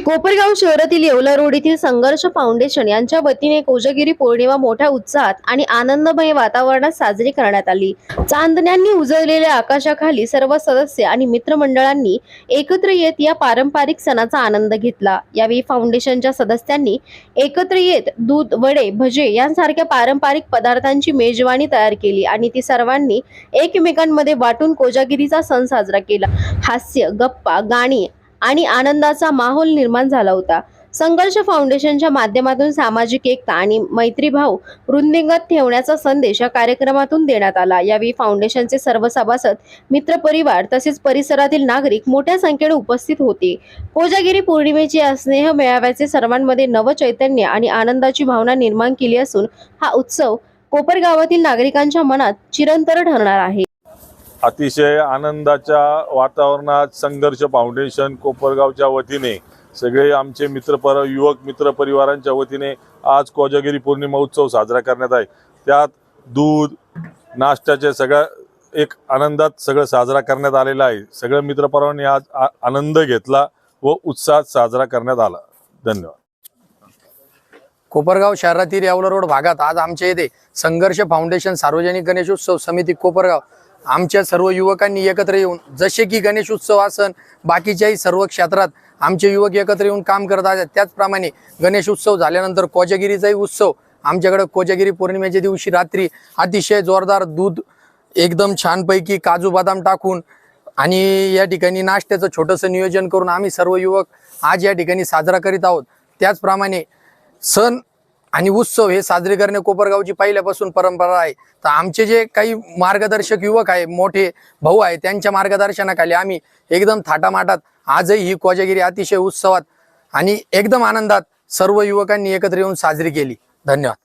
कोपरगाव शहरातील येवला रोड येथील संघर्ष फाउंडेशन यांच्या वतीने कोजागिरी पौर्णिमा मोठ्या उत्साहात आणि आनंदमय वातावरणात साजरी करण्यात आली. चांदण्यांनी उजळलेल्या आकाशाखाली सर्व सदस्य आणि मित्रमंडळांनी एकत्र येत या पारंपरिक सणाचा आनंद घेतला. यावेळी फाउंडेशनच्या सदस्यांनी एकत्र येत दूध वडे भजे यांसारख्या पारंपरिक पदार्थांची मेजवानी तयार केली आणि ती सर्वांनी एकमेकांमध्ये वाटून कोजागिरीचा सण साजरा केला. हास्य गप्पा गाणी आणि आनंदाचा माहोल निर्माण झाला होता. संघर्ष फाउंडेशनच्या माध्यमातून सामाजिक एकता आणि मैत्रीभाव वृंदिंगत ठेवण्याचा संदेश या कार्यक्रमातून देण्यात आला. यावेळी फाउंडेशनचे सर्व सभासद मित्रपरिवार तसेच परिसरातील नागरिक मोठ्या संख्येने उपस्थित होते. कोजागिरी पौर्णिमेचे या स्नेह मेळाव्याचे सर्वांमध्ये नवचैतन्य आणि आनंदाची भावना निर्माण केली असून हा उत्सव कोपरगावातील नागरिकांच्या मनात चिरंतर ठरणार आहे. अतिशय आनंदाच्या वातावरणात संघर्ष फाउंडेशन कोपरगावच्या वतीने सगळे आमचे मित्रपर युवक मित्र परिवारांच्या वतीने आज कोजागिरी पौर्णिमा उत्सव साजरा करण्यात आहे. त्यात दूध नाश्त्याचे सगळ्या एक आनंदात सगळं साजरा करण्यात आलेला आहे. सगळ्या मित्रपरावांनी आज आनंद घेतला व उत्साहात साजरा करण्यात आला. धन्यवाद. कोपरगाव शहरातील यावला रोड भागात आज आमच्या येथे संघर्ष फाउंडेशन सार्वजनिक गणेशोत्सव समिती कोपरगाव आमच्या सर्व युवकांनी एकत्र येऊन जसे की गणेश उत्सव असन बाकीच्याही सर्व क्षेत्रात आमचे युवक एकत्र येऊन काम करत आहेत. त्याचप्रमाणे गणेश उत्सव झाल्यानंतर कोजागिरीचाही उत्सव आमच्याकडे कोजागिरी पौर्णिमेच्या दिवशी रात्री अतिशय जोरदार दूध एकदम छानपैकी काजू बदाम टाकून आणि या ठिकाणी नाश्त्याचं छोटंसं नियोजन करून आम्ही सर्व युवक आज या ठिकाणी साजरा करीत आहोत. त्याचप्रमाणे सण आणि उत्सव हे साजरे करणे कोपरगावची पहिल्यापासून परंपरा आहे. तर आमचे जे काही मार्गदर्शक युवक आहे मोठे भाऊ आहे त्यांच्या मार्गदर्शनाखाली आम्ही एकदम थाटामाटात आजही ही कोजागिरी अतिशय उत्सवात आणि एकदम आनंदात सर्व युवकांनी एकत्र येऊन साजरी केली. धन्यवाद.